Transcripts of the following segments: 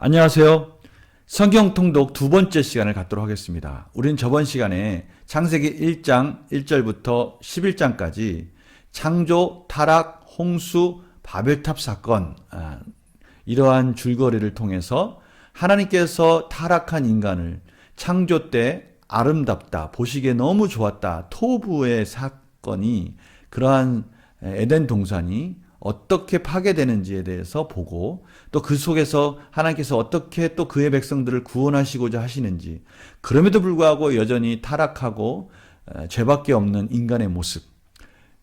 안녕하세요. 성경 통독 두 번째 시간을 갖도록 하겠습니다. 우린 저번 시간에 창세기 1장 1절부터 11장까지 창조, 타락, 홍수, 바벨탑 사건, 아, 이러한 줄거리를 통해서 하나님께서 타락한 인간을 창조 때 아름답다, 보시기에 너무 좋았다, 토부의 사건이 그러한 에덴 동산이 어떻게 파괴되는지에 대해서 보고 또 그 속에서 하나님께서 어떻게 또 그의 백성들을 구원하시고자 하시는지 그럼에도 불구하고 여전히 타락하고 에, 죄밖에 없는 인간의 모습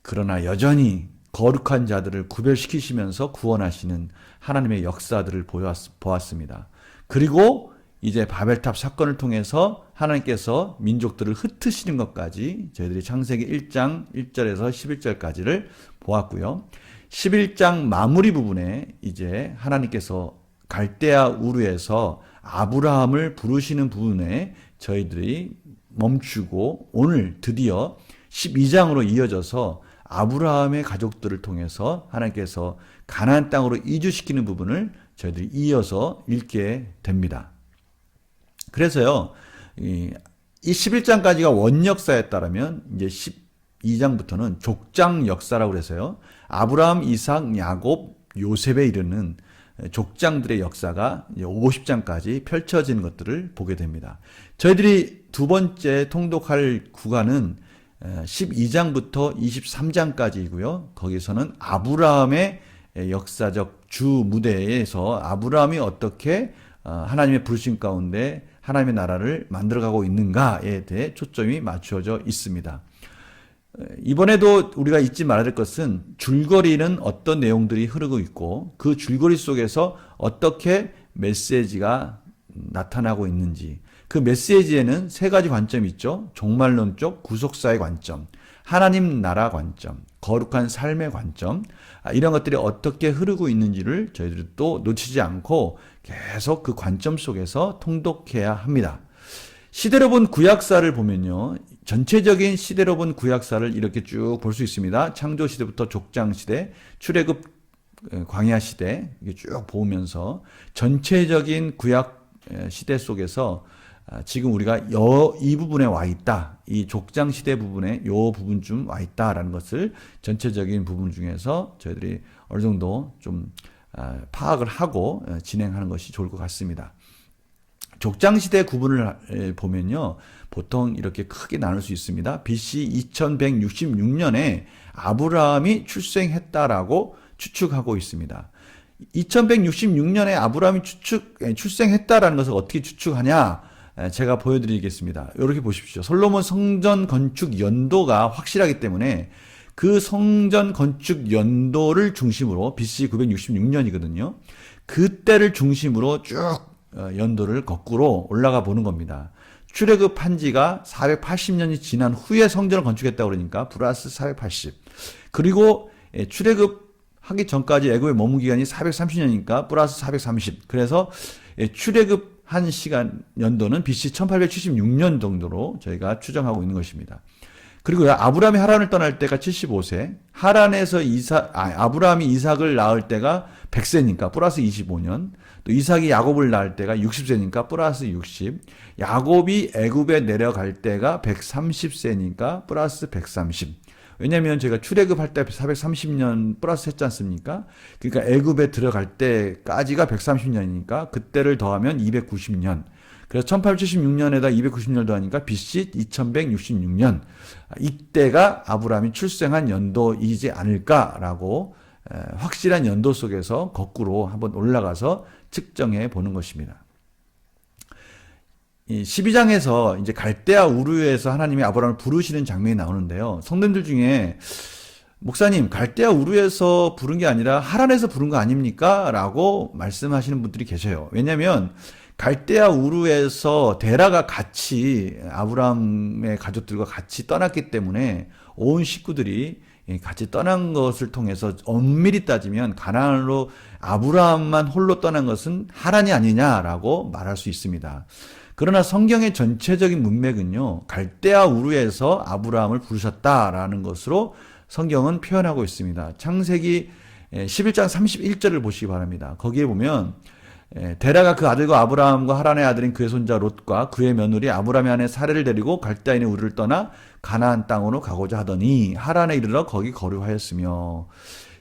그러나 여전히 거룩한 자들을 구별시키시면서 구원하시는 하나님의 역사들을 보았, 보았습니다. 그리고 이제 바벨탑 사건을 통해서 하나님께서 민족들을 흩으시는 것까지 저희들이 창세기 1장 1절에서 11절까지를 보았고요. 11장 마무리 부분에 이제 하나님께서 갈대아 우르에서 아브라함을 부르시는 부분에 저희들이 멈추고 오늘 드디어 12장으로 이어져서 아브라함의 가족들을 통해서 하나님께서 가나안 땅으로 이주시키는 부분을 저희들이 이어서 읽게 됩니다. 그래서요, 이, 이 11장까지가 원역사였다라면 이제 12장부터는 족장 역사라고 그래서요. 아브라함, 이삭, 야곱, 요셉에 이르는 족장들의 역사가 50장까지 펼쳐진 것들을 보게 됩니다. 저희들이 두 번째 통독할 구간은 12장부터 23장까지이고요. 거기서는 아브라함의 역사적 주 무대에서 아브라함이 어떻게 하나님의 부르심 가운데 하나님의 나라를 만들어가고 있는가에 대해 초점이 맞추어져 있습니다. 이번에도 우리가 잊지 말아야 될 것은 줄거리는 어떤 내용들이 흐르고 있고 그 줄거리 속에서 어떻게 메시지가 나타나고 있는지 그 메시지에는 세 가지 관점이 있죠. 종말론적 구속사의 관점, 하나님 나라 관점, 거룩한 삶의 관점, 아, 이런 것들이 어떻게 흐르고 있는지를 저희들이 또 놓치지 않고 계속 그 관점 속에서 통독해야 합니다. 시대로 본 구약사를 보면요. 전체적인 시대로 본 구약사를 이렇게 쭉 볼 수 있습니다. 창조 시대부터 족장 시대, 출애굽 어, 광야 시대 이게 쭉 보면서 전체적인 구약 시대 속에서 아, 지금 우리가 여, 이 부분에 와 있다. 이 족장 시대 부분에 요 부분쯤 와 있다라는 것을 전체적인 부분 중에서 저희들이 어느 정도 좀 아, 파악을 하고 어, 진행하는 것이 좋을 것 같습니다. 족장 시대 구분을 보면요. 보통 이렇게 크게 나눌 수 있습니다. BC 2166년에 아브라함이 출생했다라고 추측하고 있습니다. 2166년에 아브라함이 추측, 출생했다라는 것을 어떻게 추측하냐? 제가 보여드리겠습니다. 이렇게 보십시오. 솔로몬 성전 건축 연도가 확실하기 때문에 그 성전 건축 연도를 중심으로 BC 966년이거든요. 그때를 중심으로 쭉 어, 연도를 거꾸로 올라가 보는 겁니다. 출애굽한 지가 480년이 지난 후에 성전을 건축했다고 그러니까 플러스 480. 그리고 예, 출애굽 하기 전까지 애굽의 머문 기간이 430년이니까 플러스 430. 그래서 예, 출애굽 한 시간 연도는 BC 1876년 정도로 저희가 추정하고 있는 것입니다. 그리고 아브라함이 하란을 떠날 때가 75세, 하란에서 이사, 아, 아브라함이 이삭을 낳을 때가 100세니까 플러스 25년, 또 이삭이 야곱을 낳을 때가 60세니까 플러스 60, 야곱이 애굽에 내려갈 때가 130세니까 플러스 130. 왜냐면 제가 출애굽할 때 430년 플러스 했지 않습니까? 그러니까 애굽에 들어갈 때까지가 130년이니까 그때를 더하면 290년. 그래서 1876년에다 290년 더하니까 BC 2166년. 이때가 아브라함이 출생한 연도이지 않을까라고 확실한 연도 속에서 거꾸로 한번 올라가서 측정해 보는 것입니다. 이 12장에서 이제 갈대아 우르에서 하나님이 아브라함을 부르시는 장면이 나오는데요. 성도들 중에 목사님, 갈대아 우르에서 부른 게 아니라 하란에서 부른 거 아닙니까? 라고 말씀하시는 분들이 계셔요. 왜냐면 갈대아 우르에서 데라가 같이 아브라함의 가족들과 같이 떠났기 때문에 온 식구들이 같이 떠난 것을 통해서 엄밀히 따지면 가나안으로 아브라함만 홀로 떠난 것은 하란이 아니냐라고 말할 수 있습니다. 그러나 성경의 전체적인 문맥은요, 갈대아 우르에서 아브라함을 부르셨다라는 것으로 성경은 표현하고 있습니다. 창세기 11장 31절을 보시기 바랍니다. 거기에 보면 에, 데라가 그 아들과 아브라함과 하란의 아들인 그의 손자 롯과 그의 며느리 아브라함의 아내 사례를 데리고 갈대아인의 우르를 떠나 가나안 땅으로 가고자 하더니 하란에 이르러 거기 거류하였으며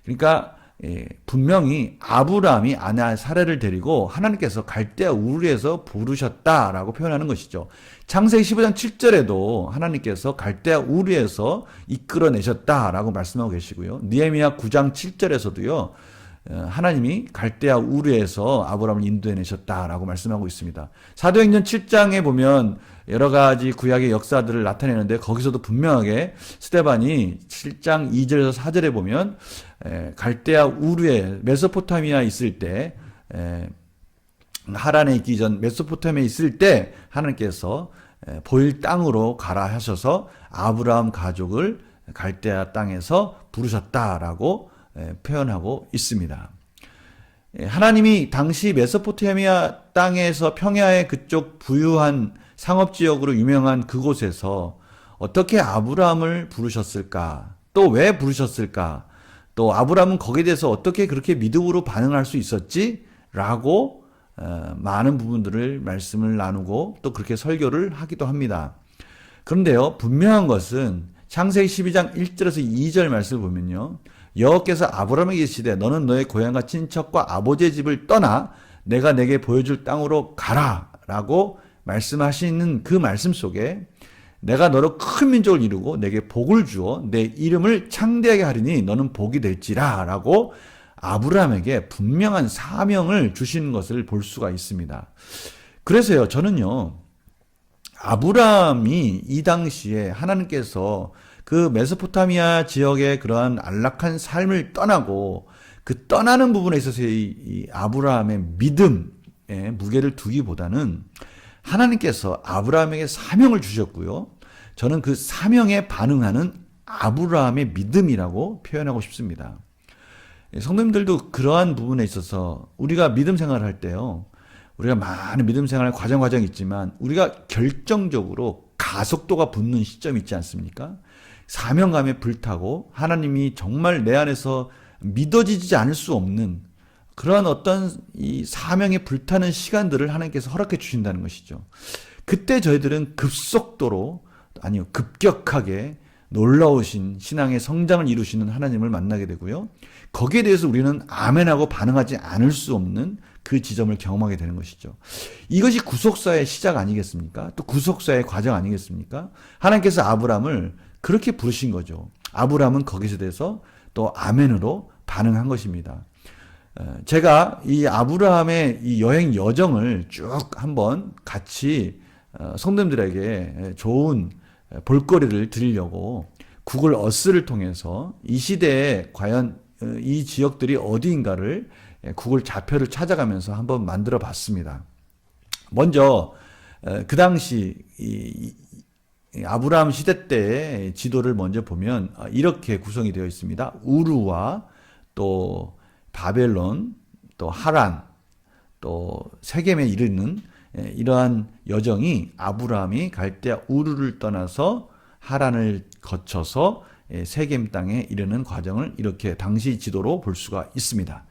그러니까 예, 분명히 아브라함이 아내 사례를 데리고 하나님께서 갈대아 우르에서 부르셨다라고 표현하는 것이죠. 창세기 15장 7절에도 하나님께서 갈대아 우르에서 이끌어내셨다라고 말씀하고 계시고요. 니에미야 9장 7절에서도요. 어, 하나님이 갈대아 우르에서 아브라함을 인도해내셨다라고 말씀하고 있습니다. 사도행전 7장에 보면 여러 가지 구약의 역사들을 나타내는데 거기서도 분명하게 스테반이 7장 2절에서 4절에 보면 에, 갈대아 우르에 메소포타미아 있을 때 에, 하란에 있기 전 메소포타미아에 있을 때 하나님께서 에, 보일 땅으로 가라 하셔서 아브라함 가족을 갈대아 땅에서 부르셨다라고 에, 표현하고 있습니다. 예, 하나님이 당시 메소포타미아 땅에서 평야의 그쪽 부유한 상업 지역으로 유명한 그곳에서 어떻게 아브라함을 부르셨을까? 또 왜 부르셨을까? 또 아브라함은 거기에 대해서 어떻게 그렇게 믿음으로 반응할 수 있었지? 라고 어, 많은 부분들을 말씀을 나누고 또 그렇게 설교를 하기도 합니다. 그런데요, 분명한 것은 창세기 12장 1절에서 2절 말씀을 보면요. 여호께서 아브라함에게 이르시되 너는 너의 고향과 친척과 아버지의 집을 떠나 내가 내게 보여줄 땅으로 가라라고 말씀하시는 그 말씀 속에 내가 너로 큰 민족을 이루고 내게 복을 주어 내 이름을 창대하게 하리니 너는 복이 될지라 라고 아브라함에게 분명한 사명을 주시는 것을 볼 수가 있습니다. 그래서요, 저는요, 아브라함이 이 당시에 하나님께서 그 메소포타미아 지역의 그러한 안락한 삶을 떠나고 그 떠나는 부분에 있어서의 이, 이 아브라함의 믿음에 무게를 두기보다는 하나님께서 아브라함에게 사명을 주셨고요. 저는 그 사명에 반응하는 아브라함의 믿음이라고 표현하고 싶습니다. 예, 성도님들도 그러한 부분에 있어서 우리가 믿음 생활을 할 때요. 우리가 많은 믿음 생활 과정 과정이 있지만 우리가 결정적으로 가속도가 붙는 시점이 있지 않습니까? 사명감에 불타고 하나님이 정말 내 안에서 믿어지지 않을 수 없는 그러한 어떤 이 사명에 불타는 시간들을 하나님께서 허락해 주신다는 것이죠. 그때 저희들은 급속도로 아니요 급격하게 놀라우신 신앙의 성장을 이루시는 하나님을 만나게 되고요. 거기에 대해서 우리는 아멘하고 반응하지 않을 수 없는 그 지점을 경험하게 되는 것이죠. 이것이 구속사의 시작 아니겠습니까? 또 구속사의 과정 아니겠습니까? 하나님께서 아브람을 그렇게 부르신 거죠. 아브람은 거기서 대해서 또 아멘으로 반응한 것입니다. 어, 제가 이 아브라함의 이 여행 여정을 쭉 한번 같이 어, 성도님들에게 좋은 볼거리를 드리려고 구글 어스를 통해서 이 시대에 과연 어, 이 지역들이 어디인가를 구글 좌표를 찾아가면서 한번 만들어 봤습니다. 먼저 그 당시 이 아브라함 시대 때의 지도를 먼저 보면 이렇게 구성이 되어 있습니다. 우루와 또 바벨론, 또 하란, 또 세겜에 이르는 예, 이러한 여정이 아브라함이 갈대아 우르를 떠나서 하란을 거쳐서 예, 세겜 땅에 이르는 과정을 이렇게 당시 지도로 볼 수가 있습니다.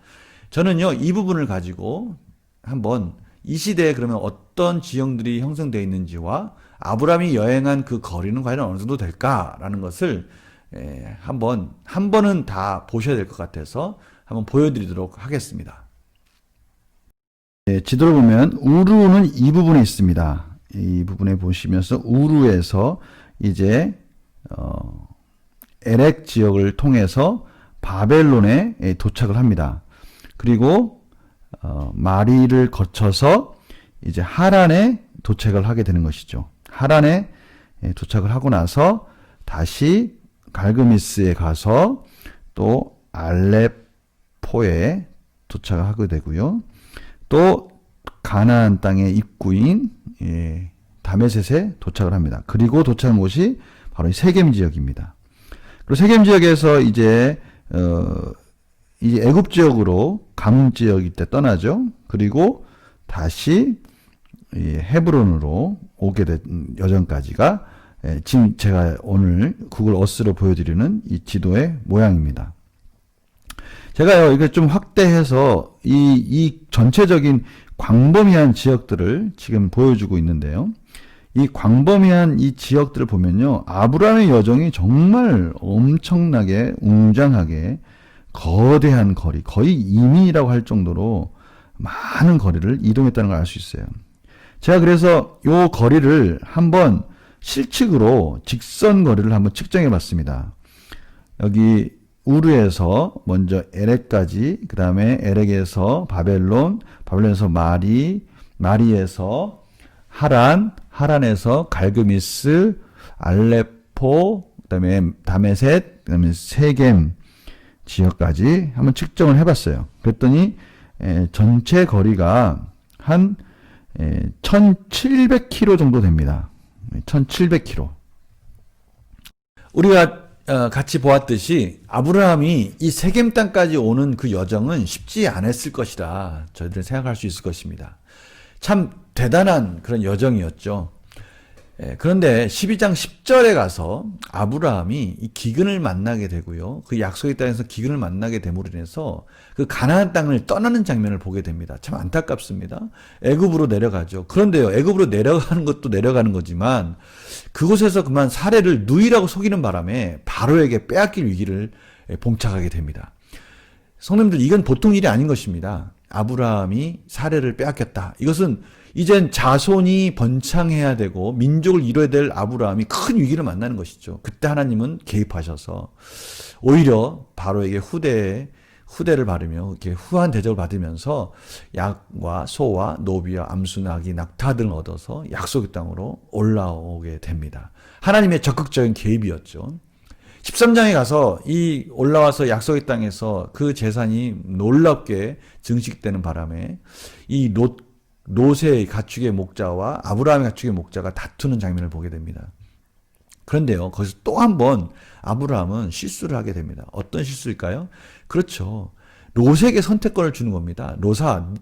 저는요, 이 부분을 가지고 한번 이 시대에 그러면 어떤 지형들이 형성되어 있는지와 아브라함이 여행한 그 거리는 과연 어느 정도 될까라는 것을 예, 한번 한 번은 다 보셔야 될 것 같아서 한번 보여드리도록 하겠습니다. 네, 지도를 보면 우루는 이 부분에 있습니다. 이 부분에 보시면서 우루에서 이제 어, 에렉 지역을 통해서 바벨론에 도착을 합니다. 그리고 어, 마리를 거쳐서 이제 하란에 도착을 하게 되는 것이죠. 하란에 도착을 하고 나서 다시 갈그미스에 가서 또 알레 포에 도착을 하게 되고요. 또 가나안 땅의 입구인 예, 다메셋에 도착을 합니다. 그리고 도착한 곳이 바로 세겜 지역입니다. 그리고 세겜 지역에서 이제 어, 이 애굽 지역으로 가문 지역일 때 떠나죠. 그리고 다시 이 헤브론으로 오게 된 여정까지가 예, 지금 제가 오늘 구글 어스로 보여드리는 이 지도의 모양입니다. 제가요, 이게 좀 확대해서 이, 이 전체적인 광범위한 지역들을 지금 보여주고 있는데요. 이 광범위한 이 지역들을 보면요. 아브라함의 여정이 정말 엄청나게 웅장하게 거대한 거리, 거의 이민이라고 할 정도로 많은 거리를 이동했다는 걸 알 수 있어요. 제가 그래서 요 거리를 한번 실측으로 직선 거리를 한번 측정해 봤습니다. 여기 우르에서 먼저 에렉까지, 그 다음에 에렉에서 바벨론, 바벨론에서 마리, 마리에서 하란, 하란에서 갈그미스, 알레포, 그 다음에 다메셋, 그 다음에 세겜 지역까지 한번 측정을 해봤어요. 그랬더니 에, 전체 거리가 한 에, 1700km 정도 됩니다. 1700km. 우리가 어, 같이 보았듯이 아브라함이 이 세겜 땅까지 오는 그 여정은 쉽지 않았을 것이라 저희들은 생각할 수 있을 것입니다. 참 대단한 그런 여정이었죠. 예, 그런데 12장 10절에 가서 아브라함이 이 기근을 만나게 되고요. 그 약속의 땅에서 기근을 만나게 됨으로 인해서 그 가나안 땅을 떠나는 장면을 보게 됩니다. 참 안타깝습니다. 애굽으로 내려가죠. 그런데요. 애굽으로 내려가는 것도 내려가는 거지만 그곳에서 그만 사례를 누이라고 속이는 바람에 바로에게 빼앗길 위기를 봉착하게 됩니다. 성님들 이건 보통 일이 아닌 것입니다. 아브라함이 사례를 빼앗겼다. 이것은 이젠 자손이 번창해야 되고 민족을 이뤄야 될 아브라함이 큰 위기를 만나는 것이죠. 그때 하나님은 개입하셔서 오히려 바로에게 후대에 후대를 바르며 이렇게 후한 대접을 받으면서 약과 소와 노비와 암수 나귀 낙타 등을 얻어서 약속의 땅으로 올라오게 됩니다. 하나님의 적극적인 개입이었죠. 13장에 가서 이 올라와서 약속의 땅에서 그 재산이 놀랍게 증식되는 바람에 이 롯, 롯의 가축의 목자와 아브라함의 가축의 목자가 다투는 장면을 보게 됩니다. 그런데요, 거기서 또 한 번 아브라함은 실수를 하게 됩니다. 어떤 실수일까요? 그렇죠. 롯에게 선택권을 주는 겁니다. 롯아,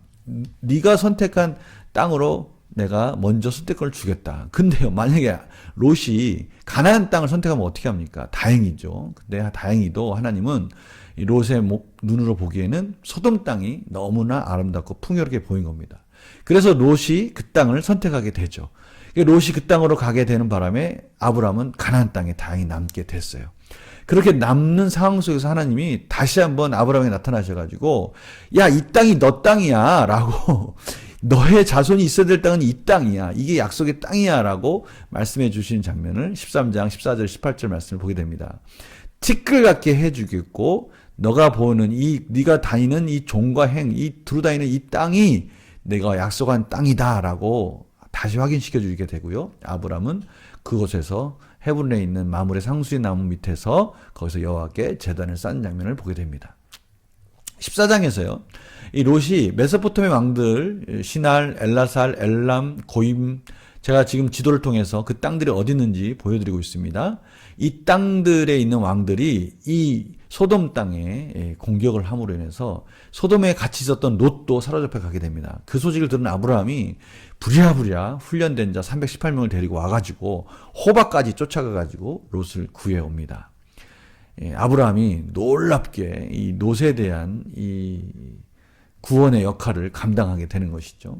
네가 선택한 땅으로 내가 먼저 선택권을 주겠다. 근데요, 만약에 롯이 가나안 땅을 선택하면 어떻게 합니까? 다행이죠. 근데 다행히도 하나님은 이 롯의 목, 눈으로 보기에는 소돔 땅이 너무나 아름답고 풍요롭게 보인 겁니다. 그래서 롯이 그 땅을 선택하게 되죠. 롯이 그 땅으로 가게 되는 바람에 아브라함은 가나안 땅에 다행히 남게 됐어요. 그렇게 남는 상황 속에서 하나님이 다시 한번 아브라함에 나타나셔가지고 야 이 땅이 너 땅이야라고 너의 자손이 있어야 될 땅은 이 땅이야. 이게 약속의 땅이야라고 말씀해 주시는 장면을 13장 14절 18절 말씀을 보게 됩니다. 티끌 같게 해 주겠고 너가 보는 이 네가 다니는 이 종과 행, 이 두루 다니는 이 땅이 내가 약속한 땅이다라고 다시 확인시켜 주게 되고요. 아브람은 그곳에서 헤브론에 있는 마물의 상수의 나무 밑에서 거기서 여호와께 제단을 쌓는 장면을 보게 됩니다. 14장에서요. 이 롯이 메소포타미 왕들 시날, 엘라살, 엘람, 고임 제가 지금 지도를 통해서 그 땅들이 어디 있는지 보여드리고 있습니다. 이 땅들에 있는 왕들이 이 소돔 땅에 예, 공격을 함으로 인해서 소돔에 같이 있었던 롯도 사로잡혀 가게 됩니다. 그 소식을 들은 아브라함이 부랴부랴 훈련된 자 318명을 데리고 와가지고 호박까지 쫓아가가지고 롯을 구해옵니다. 예, 아브라함이 놀랍게 이 롯에 대한 이 구원의 역할을 감당하게 되는 것이죠.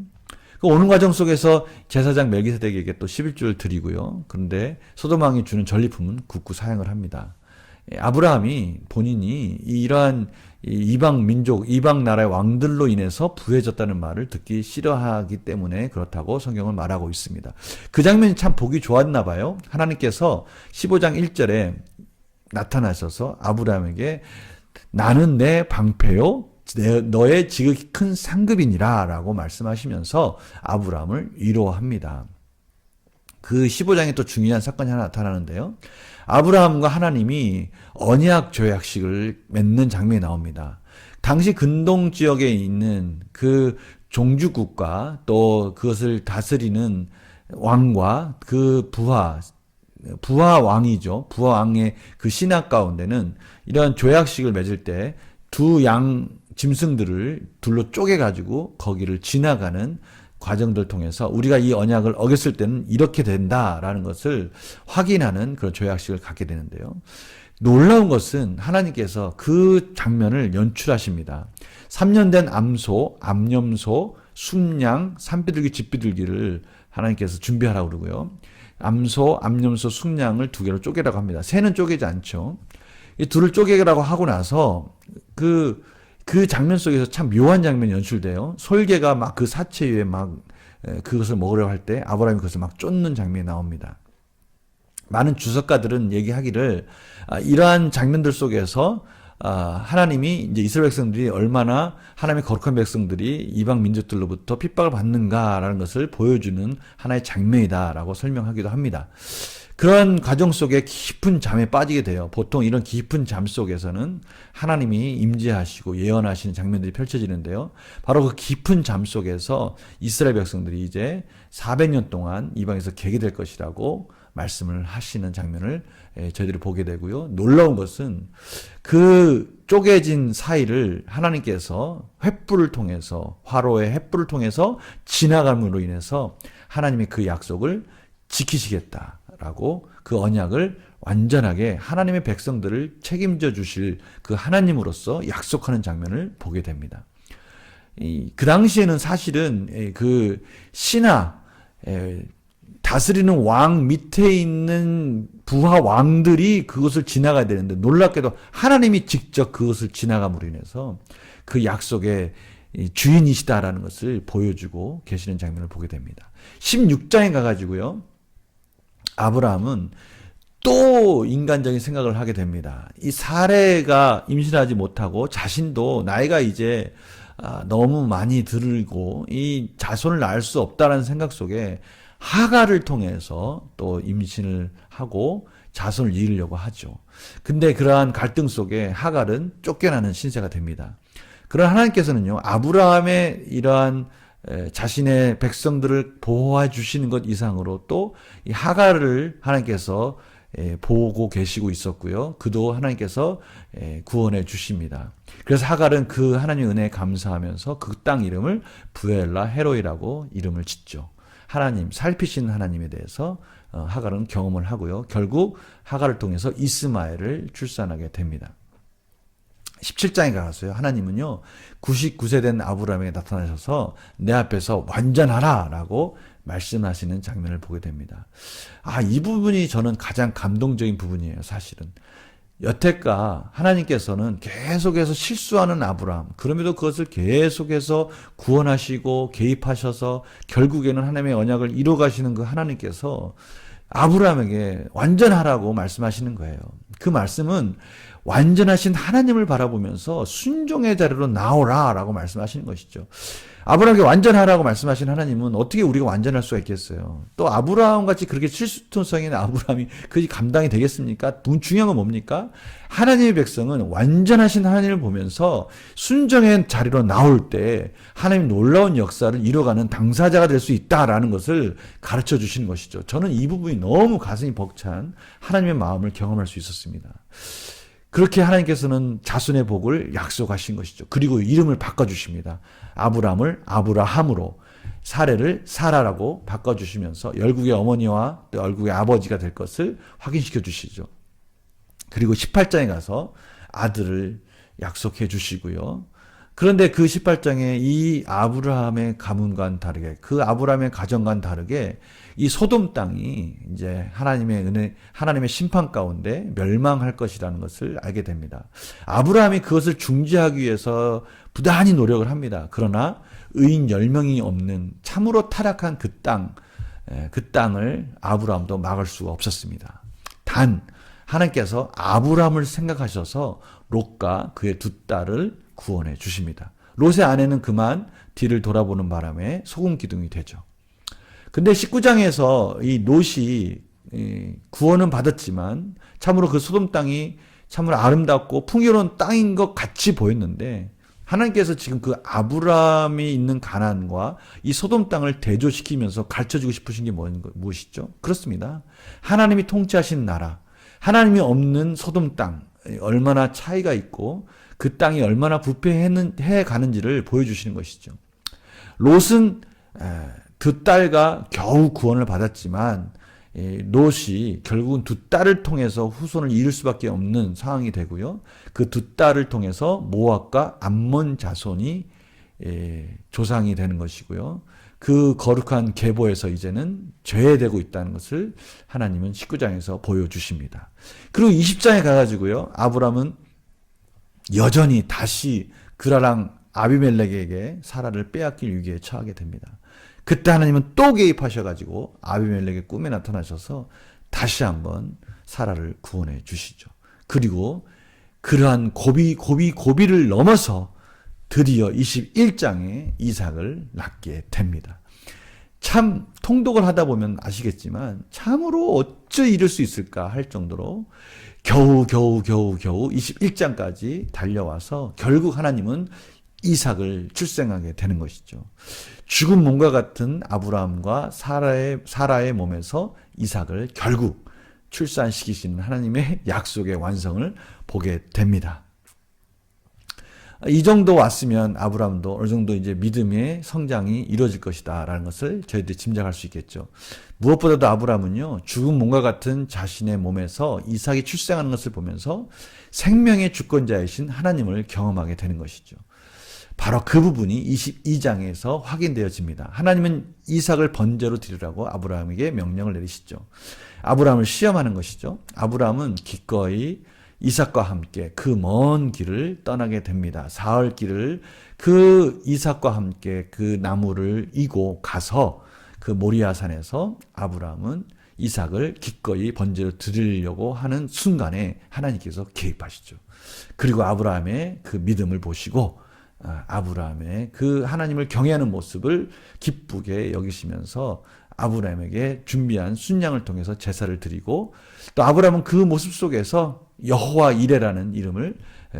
그 오는 과정 속에서 제사장 멜기세덱에게 또 11조를 드리고요. 그런데 소돔왕이 주는 전리품은 굳고 사양을 합니다. 예, 아브라함이 본인이 이러한 이방 민족, 이방 나라의 왕들로 인해서 부해졌다는 말을 듣기 싫어하기 때문에 그렇다고 성경을 말하고 있습니다. 그 장면이 참 보기 좋았나 봐요. 하나님께서 15장 1절에 나타나셔서 아브라함에게 나는 내 방패요, 너의 지극히 큰 상급이니라 라고 말씀하시면서 아브라함을 위로합니다. 그 15장에 또 중요한 사건이 하나 나타나는데요. 아브라함과 하나님이 언약 조약식을 맺는 장면이 나옵니다. 당시 근동 지역에 있는 그 종주국과 또 그것을 다스리는 왕과 그 부하, 부하 왕이죠. 부하 왕의 그 신학 가운데는 이런 조약식을 맺을 때 두 양 짐승들을 둘로 쪼개가지고 거기를 지나가는 과정들 통해서 우리가 이 언약을 어겼을 때는 이렇게 된다라는 것을 확인하는 그런 조약식을 갖게 되는데요. 놀라운 것은 하나님께서 그 장면을 연출하십니다. 3년 된 암소, 암염소, 순양, 산비둘기, 집비둘기를 하나님께서 준비하라고 그러고요. 암소, 암염소, 순양을 두 개로 쪼개라고 합니다. 새는 쪼개지 않죠. 이 둘을 쪼개라고 하고 나서 그, 그 장면 속에서 참 묘한 장면이 연출돼요. 솔개가 막 그 사체 위에 막 에, 그것을 먹으려고 할때 아브라함이 그것을 막 쫓는 장면이 나옵니다. 많은 주석가들은 얘기하기를 아, 이러한 장면들 속에서 아, 하나님이 이제 이스라엘 백성들이 얼마나 하나님의 거룩한 백성들이 이방 민족들로부터 핍박을 받는가라는 것을 보여주는 하나의 장면이다라고 설명하기도 합니다. 그런 과정 속에 깊은 잠에 빠지게 돼요. 보통 이런 깊은 잠 속에서는 하나님이 임재하시고 예언하시는 장면들이 펼쳐지는데요. 바로 그 깊은 잠 속에서 이스라엘 백성들이 이제 400년 동안 이방에서 개게 될 것이라고 말씀을 하시는 장면을 예, 저희들이 보게 되고요. 놀라운 것은 그 쪼개진 사이를 하나님께서 횃불을 통해서 화로의 횃불을 통해서 지나감으로 인해서 하나님의 그 약속을 지키시겠다 라고 그 언약을 완전하게 하나님의 백성들을 책임져 주실 그 하나님으로서 약속하는 장면을 보게 됩니다. 이, 그 당시에는 사실은 에, 그 신하 에, 다스리는 왕 밑에 있는 부하 왕들이 그것을 지나가야 되는데 놀랍게도 하나님이 직접 그것을 지나감으로 인해서 그 약속의 이 주인이시다라는 것을 보여주고 계시는 장면을 보게 됩니다. 16장에 가가지고요. 아브라함은 또 인간적인 생각을 하게 됩니다. 이 사례가 임신하지 못하고 자신도 나이가 이제 아, 너무 많이 들고 이 자손을 낳을 수 없다라는 생각 속에 하가를 통해서 또 임신을 하고 자손을 이으려고 하죠. 근데 그러한 갈등 속에 하갈은 쫓겨나는 신세가 됩니다. 그러나 하나님께서는요, 아브라함의 이러한 자신의 백성들을 보호해 주시는 것 이상으로 또 이 하갈을 하나님께서 보고 계시고 있었고요. 그도 하나님께서 구원해 주십니다. 그래서 하갈은 그 하나님 은혜에 감사하면서 그 땅 이름을 부엘라 헤로이라고 이름을 짓죠. 하나님, 살피시는 하나님에 대해서 어, 하갈은 경험을 하고요. 결국 하갈을 통해서 이스마엘을 출산하게 됩니다. 17장에 가서요. 하나님은요. 99세 된 아브라함에게 나타나셔서 내 앞에서 완전하라 라고 말씀하시는 장면을 보게 됩니다. 아, 이 부분이 저는 가장 감동적인 부분이에요. 사실은. 여태까 하나님께서는 계속해서 실수하는 아브라함, 그럼에도 그것을 계속해서 구원하시고 개입하셔서 결국에는 하나님의 언약을 이뤄 가시는 그 하나님께서 아브라함에게 완전하라고 말씀하시는 거예요. 그 말씀은 완전하신 하나님을 바라보면서 순종의 자리로 나오라라고 말씀하시는 것이죠. 아브라함에게 완전하라고 말씀하신 하나님은 어떻게 우리가 완전할 수가 있겠어요? 또 아브라함 같이 그렇게 실수통성인 아브라함이 그게 감당이 되겠습니까? 중요한 건 뭡니까? 하나님의 백성은 완전하신 하나님을 보면서 순정의 자리로 나올 때 하나님 놀라운 역사를 이뤄가는 당사자가 될 수 있다라는 것을 가르쳐 주시는 것이죠. 저는 이 부분이 너무 가슴이 벅찬 하나님의 마음을 경험할 수 있었습니다. 그렇게 하나님께서는 자손의 복을 약속하신 것이죠. 그리고 이름을 바꿔주십니다. 아브람을 아브라함으로 사례를 사라라고 바꿔주시면서 열국의 어머니와 또 열국의 아버지가 될 것을 확인시켜 주시죠. 그리고 18장에 가서 아들을 약속해 주시고요. 그런데 그 18장에 이 아브라함의 가문과는 다르게 그 아브라함의 가정과는 다르게 이 소돔 땅이 이제 하나님의 은혜 하나님의 심판 가운데 멸망할 것이라는 것을 알게 됩니다. 아브라함이 그것을 중지하기 위해서 부단히 노력을 합니다. 그러나 의인 10명이 없는 참으로 타락한 그 땅, 그 땅을 아브라함도 막을 수가 없었습니다. 단 하나님께서 아브라함을 생각하셔서 롯과 그의 두 딸을 구원해 주십니다. 롯의 아내는 그만 뒤를 돌아보는 바람에 소금 기둥이 되죠. 근데 19장에서 이 롯이 구원은 받았지만 참으로 그 소돔 땅이 참으로 아름답고 풍요로운 땅인 것 같이 보였는데 하나님께서 지금 그 아브라함이 있는 가난과 이 소돔 땅을 대조시키면서 가르쳐 주고 싶으신 게 무엇이죠? 그렇습니다. 하나님이 통치하신 나라, 하나님이 없는 소돔 땅, 얼마나 차이가 있고 그 땅이 얼마나 부패해 가는지를 보여주시는 것이죠. 롯은 두 딸과 겨우 구원을 받았지만 예, 롯이 결국은 두 딸을 통해서 후손을 이룰 수밖에 없는 상황이 되고요. 그 두 딸을 통해서 모압과 암몬 자손이 예, 조상이 되는 것이고요. 그 거룩한 계보에서 이제는 죄되고 있다는 것을 하나님은 19장에서 보여주십니다. 그리고 20장에 가가지고요. 아브람은 여전히 다시 그라랑 아비멜렉에게 사라를 빼앗길 위기에 처하게 됩니다. 그때 하나님은 또 개입하셔가지고 아비멜렉의 꿈에 나타나셔서 다시 한번 사라를 구원해 주시죠. 그리고 그러한 고비, 고비, 고비를 넘어서 드디어 21장에 이삭을 낳게 됩니다. 참 통독을 하다 보면 아시겠지만 참으로 어찌 이럴 수 있을까 할 정도로 겨우 겨우 겨우 겨우 21장까지 달려와서 결국 하나님은 이삭을 출생하게 되는 것이죠. 죽은 몸과 같은 아브라함과 사라의 사라의 몸에서 이삭을 결국 출산시키시는 하나님의 약속의 완성을 보게 됩니다. 이 정도 왔으면 아브라함도 어느 정도 이제 믿음의 성장이 이루어질 것이다라는 것을 저희들이 짐작할 수 있겠죠. 무엇보다도 아브라함은요, 죽은 몸과 같은 자신의 몸에서 이삭이 출생하는 것을 보면서 생명의 주권자이신 하나님을 경험하게 되는 것이죠. 바로 그 부분이 22장에서 확인되어집니다. 하나님은 이삭을 번제로 드리라고 아브라함에게 명령을 내리시죠. 아브라함을 시험하는 것이죠. 아브라함은 기꺼이 이삭과 함께 그 먼 길을 떠나게 됩니다. 사흘 길을 그 이삭과 함께 그 나무를 이고 가서 그 모리아산에서 아브라함은 이삭을 기꺼이 번제로 드리려고 하는 순간에 하나님께서 개입하시죠. 그리고 아브라함의 그 믿음을 보시고 아, 아브라함의 그 하나님을 경외하는 모습을 기쁘게 여기시면서 아브라함에게 준비한 순양을 통해서 제사를 드리고 또 아브라함은 그 모습 속에서 여호와 이레라는 이름을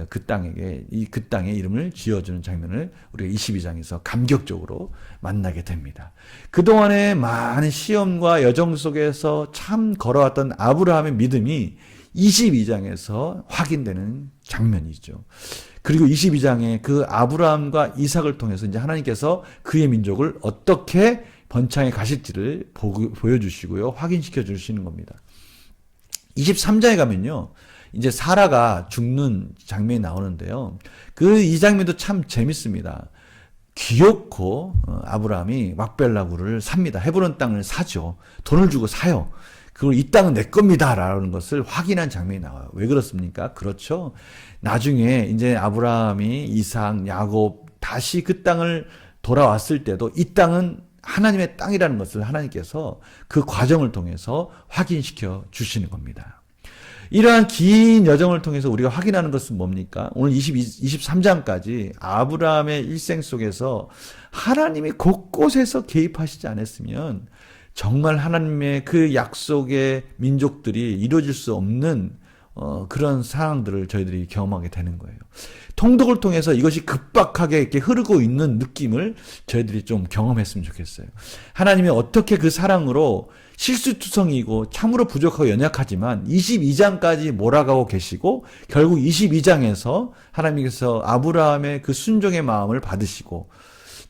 그 땅에게 이 그 땅의 이름을 지어주는 장면을 우리가 22장에서 감격적으로 만나게 됩니다. 그 동안의 많은 시험과 여정 속에서 참 걸어왔던 아브라함의 믿음이 22장에서 확인되는 장면이죠. 그리고 22장에 그 아브라함과 이삭을 통해서 이제 하나님께서 그의 민족을 어떻게 번창에 가실지를 보여주시고요. 확인시켜 주시는 겁니다. 23장에 가면요. 이제 사라가 죽는 장면이 나오는데요. 그 이 장면도 참 재밌습니다. 귀엽고 어, 아브라함이 막벨라구를 삽니다. 헤브론 땅을 사죠. 돈을 주고 사요. 그리고 이 땅은 내 겁니다라는 것을 확인한 장면이 나와요. 왜 그렇습니까? 그렇죠. 나중에 이제 아브라함이 이삭, 야곱 다시 그 땅을 돌아왔을 때도 이 땅은 하나님의 땅이라는 것을 하나님께서 그 과정을 통해서 확인시켜 주시는 겁니다. 이러한 긴 여정을 통해서 우리가 확인하는 것은 뭡니까? 오늘 22, 23장까지 아브라함의 일생 속에서 하나님이 곳곳에서 개입하시지 않았으면 정말 하나님의 그 약속의 민족들이 이루어질 수 없는 어, 그런 상황들을 저희들이 경험하게 되는 거예요. 통독을 통해서 이것이 급박하게 이렇게 흐르고 있는 느낌을 저희들이 좀 경험했으면 좋겠어요. 하나님이 어떻게 그 사랑으로 실수투성이고 참으로 부족하고 연약하지만 22장까지 몰아가고 계시고 결국 22장에서 하나님께서 아브라함의 그 순종의 마음을 받으시고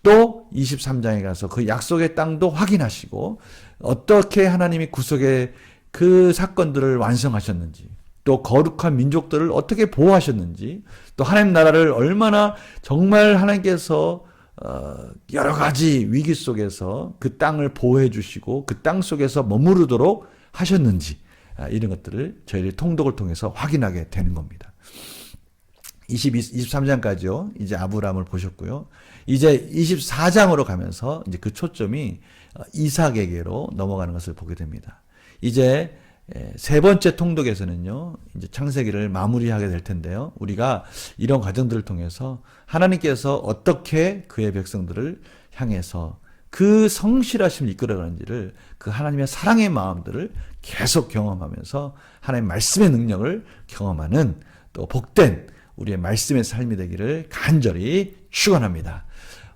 또 23장에 가서 그 약속의 땅도 확인하시고 어떻게 하나님이 구속의 그 사건들을 완성하셨는지 또 거룩한 민족들을 어떻게 보호하셨는지 또 하나님 나라를 얼마나 정말 하나님께서 어, 여러 가지 위기 속에서 그 땅을 보호해 주시고 그 땅 속에서 머무르도록 하셨는지 아, 이런 것들을 저희들이 통독을 통해서 확인하게 되는 겁니다. 22, 23장까지요. 이제 아브라함을 보셨고요. 이제 24장으로 가면서 이제 그 초점이 어, 이삭에게로 넘어가는 것을 보게 됩니다. 이제 예, 세 번째 통독에서는요, 이제 창세기를 마무리하게 될 텐데요. 우리가 이런 과정들을 통해서 하나님께서 어떻게 그의 백성들을 향해서 그 성실하심을 이끌어가는지를 그 하나님의 사랑의 마음들을 계속 경험하면서 하나님의 말씀의 능력을 경험하는 또 복된 우리의 말씀의 삶이 되기를 간절히 축원합니다.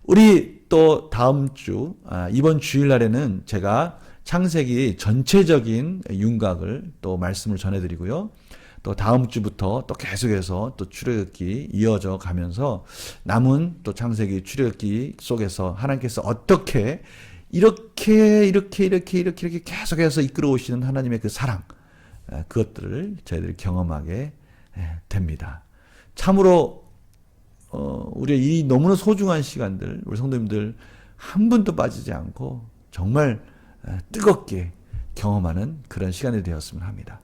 우리 또 다음 주 아, 이번 주일날에는 제가 창세기 전체적인 윤곽을 또 말씀을 전해드리고요. 또 다음 주부터 또 계속해서 또 출애굽기 이어져 가면서 남은 또 창세기 출애굽기 속에서 하나님께서 어떻게 이렇게 이렇게 이렇게 이렇게 이렇게 계속해서 이끌어 오시는 하나님의 그 사랑 에, 그것들을 저희들이 경험하게 에, 됩니다. 참으로 어, 우리의 이 너무나 소중한 시간들 우리 성도님들 한 분도 빠지지 않고 정말 에, 뜨겁게 경험하는 그런 시간이 되었으면 합니다.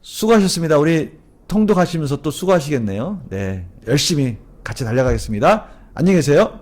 수고하셨습니다. 우리 통독하시면서 또 수고하시겠네요. 네, 열심히 같이 달려가겠습니다. 안녕히 계세요.